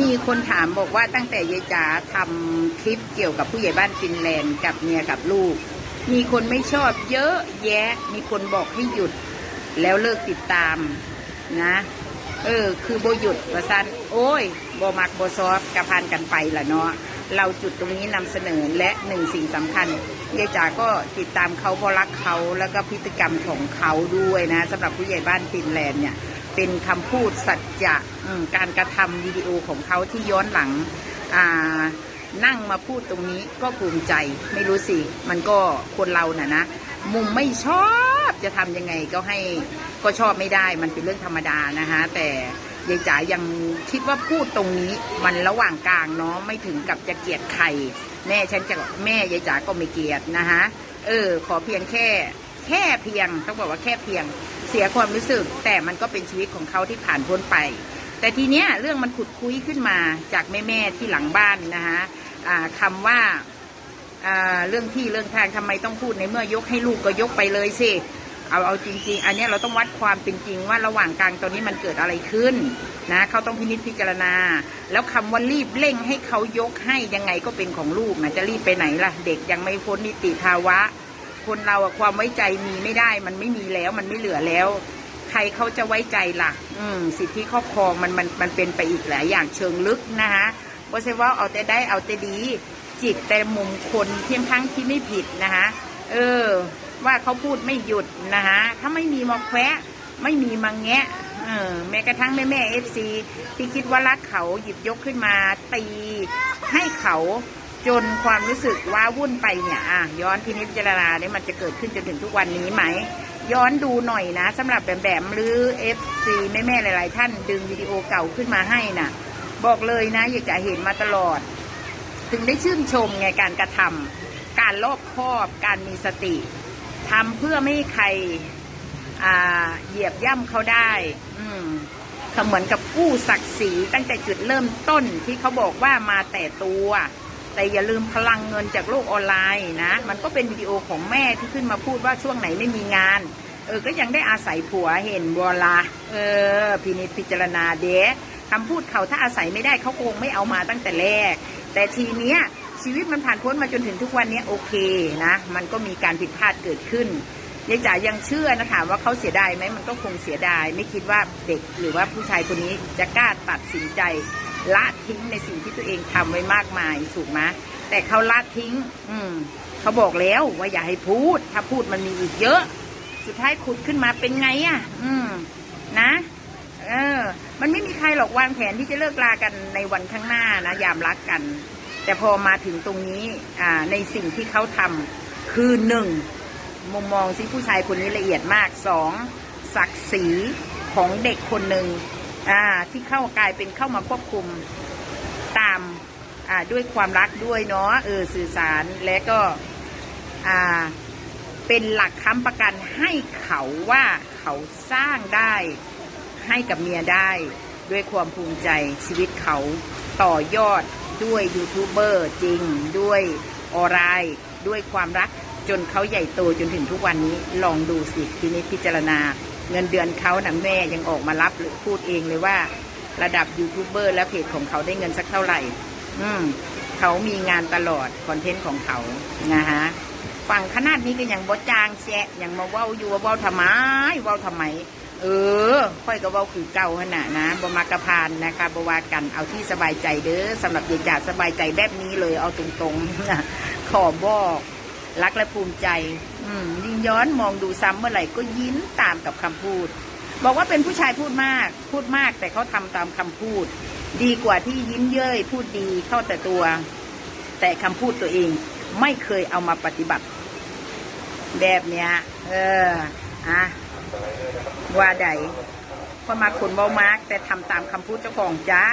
มีคนถามบอกว่าตั้งแต่ยายจ๋าทำคลิปเกี่ยวกับผู้ใหญ่บ้านฟินแลนด์กับเมียกับลูก มีคนไม่ชอบเยอะแยะ มีคนบอกให้หยุด แล้วเลิกติดตามนะ เออ คือโบหยุดประสันโอ้ยโบมักโบซอฟกระพานกันไปละเนาะเราจุดตรงนี้นำเสนอและหนึ่งสิ่งสำคัญยายจ๋าก็ติดตามเขาเพราะรักเขาแล้วก็พฤติกรรมของเขาด้วยนะสำหรับผู้ใหญ่บ้านฟินแลนด์เนี่ย เป็นคำพูดสัจจะการกระทำวิดีโอของเขาที่ย้อนหลังนั่งมาพูดตรงนี้ก็ภูมิใจ ไม่รู้สิ มันก็คนเราน่ะนะ มุมไม่ชอบจะทำยังไงก็ให้ก็ชอบไม่ได้ มันเป็นเรื่องธรรมดานะคะแต่ยายจ๋ายังคิดว่าพูดตรงนี้มันระหว่างกลางเนาะไม่ถึงกับจะเกลียดใคร แม่ฉันจะแม่ยายจ๋าก็ไม่เกลียดนะคะเออ ขอเพียงแค่ แค่เพียง ต้องบอกว่าแค่เพียง เสียความรู้สึก แต่มันก็เป็นชีวิตของเขาที่ผ่านพ้นไป แต่ทีเนี้ยเรื่องมันขุดคุยขึ้นมาจากแม่ๆที่หลังบ้านนะคะอ่าคำว่าอ่าเรื่องที่เรื่องทางทำไมต้องพูดในเมื่อยกให้ลูกก็ยกไปเลยสิเอาเอาจริง ๆ อันนี้เราต้องวัดความเป็นจริงว่าระหว่างกลางตอนนี้มันเกิดอะไรขึ้นนะเขาต้องพินิจพิจารณา แล้วคำว่ารีบเร่งให้เขายกให้ยังไงก็เป็นของลูกนะจะรีบไปไหนล่ะ เด็กยังไม่พ้นนิติภาวะ คนเราอะความไว้ใจมีไม่ได้ มันไม่มีแล้ว มันไม่เหลือแล้ว ใครเขาจะไว้ใจล่ะ อืม สิทธิครอบครองมันมันมันเป็นไปอีกหลายอย่างเชิงลึกนะคะว่าใช่ว่าเอาแต่ได้เอาแต่ดี จิตแต่มุมคนเพียงทั้งที่ไม่ผิดนะคะเออ ว่าเขาพูดไม่หยุดนะคะถ้าไม่มีมาแควะไม่มีมาแงะเออแม้กระทั่งแม่แม่เอฟซีที่คิดว่ารักเขาหยิบยกขึ้นมาตีให้เขา จนความรู้สึกว้าวุ่นไปเนี่ยอะย้อนพินิจพิจารณาเนี่ยมันจะเกิดขึ้นจนถึงทุกวันนี้ไหม ย้อนดูหน่อยนะสำหรับแบมแบมหรือเอฟซีแม่แม่ๆหลาย ๆ ท่านดึงวิดีโอเก่าขึ้นมาให้น่ะ บอกเลยนะอยากจะเห็นมาตลอด ถึงได้ชื่นชมไงการกระทำการรอบคอบการมีสติทำเพื่อไม่ให้ใครอ่าเหยียบย่ำเขาได้ อืมเขาเหมือนกับกู้ศักดิ์ศรีตั้งแต่จุดเริ่มต้นที่เขาบอกว่ามาแต่ตัว แต่อย่าลืมพลังเงินจากโลกออนไลน์นะ มันก็เป็นวิดีโอของแม่ที่ขึ้นมาพูดว่าช่วงไหนไม่มีงาน เออ ก็ยังได้อาศัยผัวเห็นวลา เออ พินิจพิจารณาเดะคำพูดเขาถ้าอาศัยไม่ได้เขาคงไม่เอามาตั้งแต่แรก แต่ทีเนี้ยชีวิตมันผ่านพ้นมาจนถึงทุกวันนี้โอเคนะ มันก็มีการผิดพลาดเกิดขึ้นยายจ๋ายังเชื่อนะถามว่าเขาเสียดายไหมมันก็คงเสียดาย ไม่คิดว่าเด็กหรือว่าผู้ชายคนนี้จะกล้าตัดสินใจ ละทิ้งในสิ่งที่ตัวเองทำไว้มากมายถูกไหมแต่เขาละทิ้ง อืมเขาบอกแล้วว่าอย่าให้พูด ถ้าพูดมันมีอีกเยอะ สุดท้ายขุดขึ้นมาเป็นไงอะ อืม นะเออ มันไม่มีใครหรอกวางแผนที่จะเลิกลากันในวันข้างหน้านะยามรักกัน แต่พอมาถึงตรงนี้ อ่า ในสิ่งที่เขาทำคือหนึ่งมุมมองที่ผู้ชายคนนี้ละเอียดมากสองศักดิ์ศรีของเด็กคนหนึ่ง อ่าที่เข้ากลายเป็นเข้ามาควบคุมตามอ่าด้วยความรักด้วยเนาะเออสื่อสารและก็อ่าเป็นหลักค้ำประกันให้เขาว่าเขาสร้างได้ให้กับเมียได้ด้วยความภูมิใจชีวิตเขาต่อยอดด้วยยูทูบเบอร์จริงด้วยออนไลน์ด้วยความรักจนเขาใหญ่โตจนถึงทุกวันนี้ลองดูสิทีนี้พิจารณา เงินเดือนเขานะแม่ยังออกมารับหรือพูดเองเลยว่า ระดับยูทูบเบอร์และเพจของเขาได้เงินสักเท่าไหร่ อืมเขามีงานตลอดคอนเทนต์ของเขานะฮะฝั่งขนาดนี้ก็ยังบ่จางแซะยังมาเว้าอยู่ว่าเว้าทำไมเว้าทำไม เออ ค่อยก็เว้าคือเก่าขนาดนะบมากระพานนะคะบวากันเอาที่สบายใจเด้อสำหรับยายจ่าสบายใจแบบนี้เลยเอาตรงๆขอบอก รักและภูมิใจ อืมยิ่งย้อนมองดูซ้ำเมื่อไหร่ก็ยิ้มตามกับคำพูด บอกว่าเป็นผู้ชายพูดมาก พูดมากแต่เขาทำตามคำพูด ดีกว่าที่ยิ้มเย้ยพูดดีเข้าแต่ตัว แต่คำพูดตัวเองไม่เคยเอามาปฏิบัติ แบบเนี้ย เอออะว่าใดพอมาขุนเบามากแต่ทำตามคำพูดเจ้าของจ้า